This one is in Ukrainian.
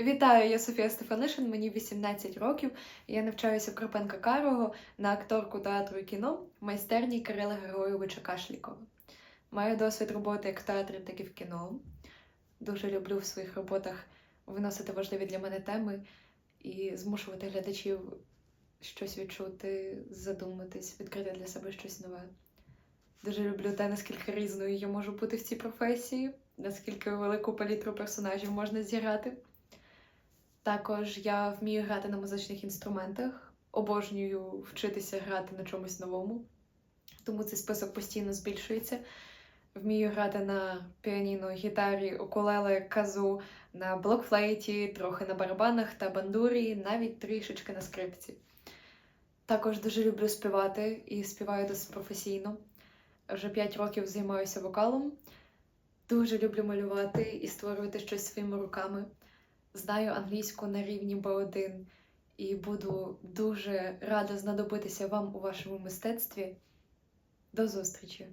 Вітаю, я Софія Стефанишин, мені 18 років. Я навчаюся в Кропенка Карого на акторку театру і кіно в майстерні Кирила Григоровича Кашлікова. Маю досвід роботи як в театрі, так і в кіно. Дуже люблю в своїх роботах виносити важливі для мене теми і змушувати глядачів щось відчути, задуматись, відкрити для себе щось нове. Дуже люблю те, наскільки різною я можу бути в цій професії, наскільки велику палітру персонажів можна зіграти. Також я вмію грати на музичних інструментах, обожнюю вчитися грати на чомусь новому, тому цей список постійно збільшується. Вмію грати на піаніно, гітарі, укулеле, казу, на блокфлейті, трохи на барабанах та бандурі, навіть трішечки на скрипці. Також дуже люблю співати і співаю досить професійно. Вже 5 років займаюся вокалом. Дуже люблю малювати і створювати щось своїми руками. Знаю англійську на рівні B1 і буду дуже рада знадобитися вам у вашому мистецтві. До зустрічі!